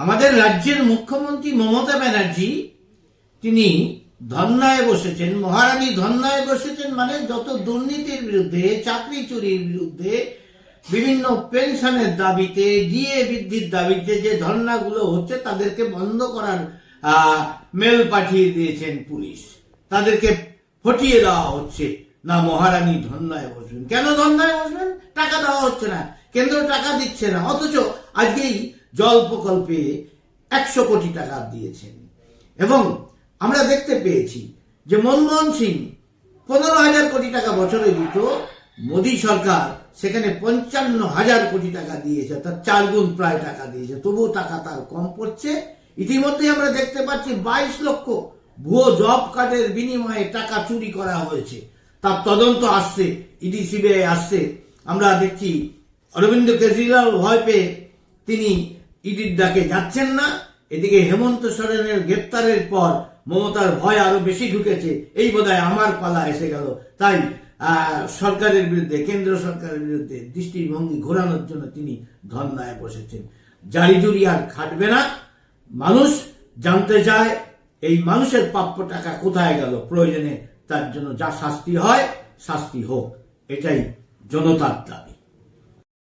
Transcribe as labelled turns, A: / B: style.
A: আমাদের রাজ্যের মুখ্যমন্ত্রী মমতা ব্যানার্জি, তিনি ধর্নায় বসেছেন, মহারানী ধর্নায় বসেছেন মানে যত দুর্নীতির বিরুদ্ধে, চাকরি চুরির বিরুদ্ধে, বিভিন্ন পেনশনের দাবিতে, ডিএ বৃদ্ধির দাবিতে যে ধর্নাগুলো হচ্ছে, তাদেরকে বন্ধ করার মেল পাঠিয়ে দিয়েছেন পুলিশ। তাদেরকে হটিয়ে দেওয়া হচ্ছে। না, মহারানী ধর্নায় বসবেন। কেন ধর্নায় বসবেন? টাকা দেওয়া হচ্ছে না। কেন্দ্র টাকা দিচ্ছে না। অথচ আজকেই জল প্রকল্পে একশো কোটি টাকা দিয়েছেন। এবং আমরা দেখতে পেয়েছি যে মনমোহন সিং পনেরো হাজার কোটি টাকা বছরে দিত, মোদী সরকার সেখানে পঞ্চান্ন হাজার কোটি টাকা দিয়েছে তার চার গুণ প্রায় টাকা দিয়েছে। তবুও টাকা তার কম পড়ছে। ইতিমধ্যে আমরা দেখতে পাচ্ছি বাইশ লক্ষ ভুয়ো জব কার্ডের বিনিময়ে টাকা চুরি করা হয়েছে। তার তদন্ত আসছে, ইডি, সিবিআই আসছে। আমরা দেখছি, অরবিন্দ কেজরিওয়াল ভয় পেয়ে তিনি ইডির ডাকে যাচ্ছেন না। এদিকে হেমন্ত সোরেনের গ্রেপ্তারের পর মমতার ভয় আরও বেশি ঢুকেছে। এই বোধহয় আমার পালা এসে গেল। তাই সরকারের বিরুদ্ধে, কেন্দ্র সরকারের বিরুদ্ধে দৃষ্টিভঙ্গি ঘোরানোর জন্য তিনি ধর্নায় বসেছেন। জারি জুরি আর খাটবে না। মানুষ জানতে চায়, এই মানুষের প্রাপ্য টাকা কোথায় গেল? প্রয়োজনে তার জন্য যা শাস্তি হয়, শাস্তি হোক। এটাই জনতার দাবি।